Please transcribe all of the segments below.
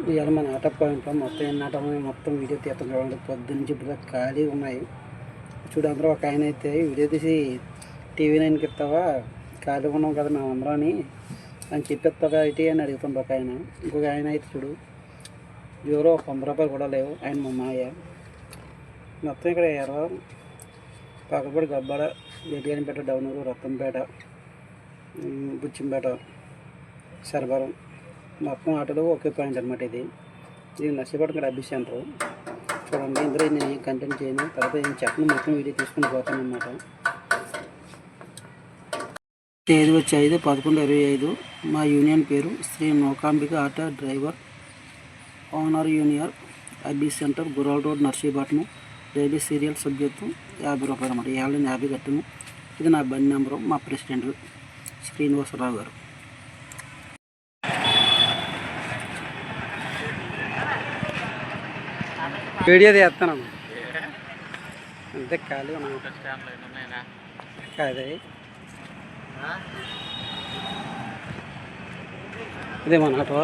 ఇవాళ మన ఆట పాయింట్లో మొత్తం ఎన్ని ఆట మొత్తం వీడియో తీస్తాం చూడండి పొద్దు నుంచి ఇప్పుడు ఖాళీ ఉన్నాయి. చూడు అందరూ ఒక ఆయన అయితే వీడియో తీసి టీవీ నైన్కి ఇస్తావా? ఖాళీగా ఉన్నాం కదా మేము అందరం అని అని చెప్పేస్తావా అయితే అని అడుగుతుంది ఒక ఆయన. ఇంకొక ఆయన అయితే చూడు ఎవరో ఒక వంద రూపాయలు కూడా లేవు. ఆయన మా మాయ మొత్తం ఇక్కడ ఎర్ర పక్కపడి గబ్బాడ గట్టిగానిపేట డౌనూరు రత్తంపేట బుచ్చింపేట సరబరం మొత్తం ఆటోలో ఒకే పాయింట్ అనమాట ఇది. ఇది నర్సీపట్నం అబ్బి సెంటర్ చూడండి ఇందులో నేను ఏం కంటెంట్ చేయను. తర్వాత నేను చెప్పను మొత్తం వీడియో తీసుకుని పోతాను అనమాట తేదీ వచ్చి ఐదు పదకొండు ఇరవై ఐదు. మా యూనియన్ పేరు Shri Naukambika auto driver owner union అబ్బి center గురాల్ road Narsipatnam. Daily serial subject యాభై రూపాయలు అన్నమాట. ఏళ్ళని యాభై కట్టను. ఇది నా బండి నెంబరు మా ప్రెసిడెంట్ శ్రీనివాసరావు గారు. వీడియో తీస్తాను. అంతే ఖాళీ కాదే. ఇదే మన ఆటో.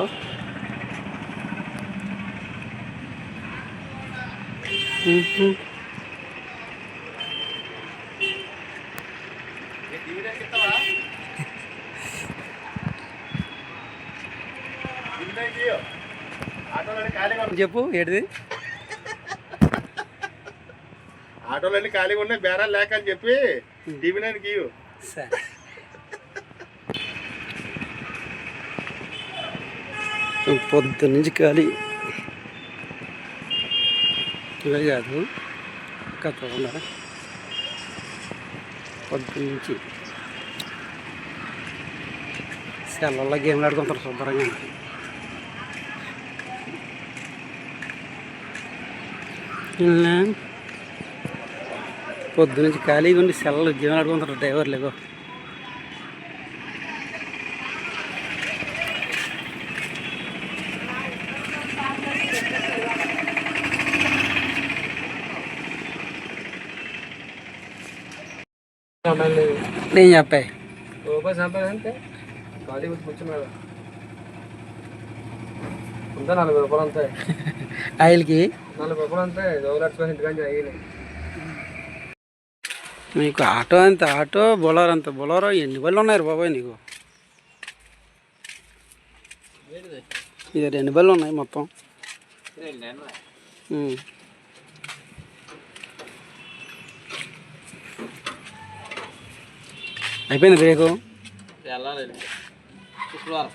చెప్పు ఏడిది ఆటోలన్నీ ఖాళీగా ఉన్నాయి బేరాలు లేక అని చెప్పి టీవీ నైన్ గీయు సరే. పొద్దు నుంచి ఖాళీ. ఇవే కాదు కథ ఉండరా పొద్దు నుంచి. సెలవుల్లో గేమ్లు ఆడుకుంటారు శుభ్రంగా. ఇలా పొద్దు నుంచి ఖాళీగా ఉండి సెలవులు గేమ్ ఆడుకుంటారు డ్రైవర్లు ఇగో. నేను చెప్పాయి? కూర్చున్నాడు ఉందా నలభై రూపాయలు అంతే. ఆయిల్కి నలభై రూపాయలు అంతే ఇంటికాంచి నీకు ఆటో అంత ఆటో బొలారో అంత బొలారో ఎన్ని బళ్ళు ఉన్నాయి బాబాయ్ నీకు? ఇది రెండు బళ్ళు ఉన్నాయి మొత్తం. అయిపోయింది బ్రేకు? వెళ్ళాలి శుక్రవారం.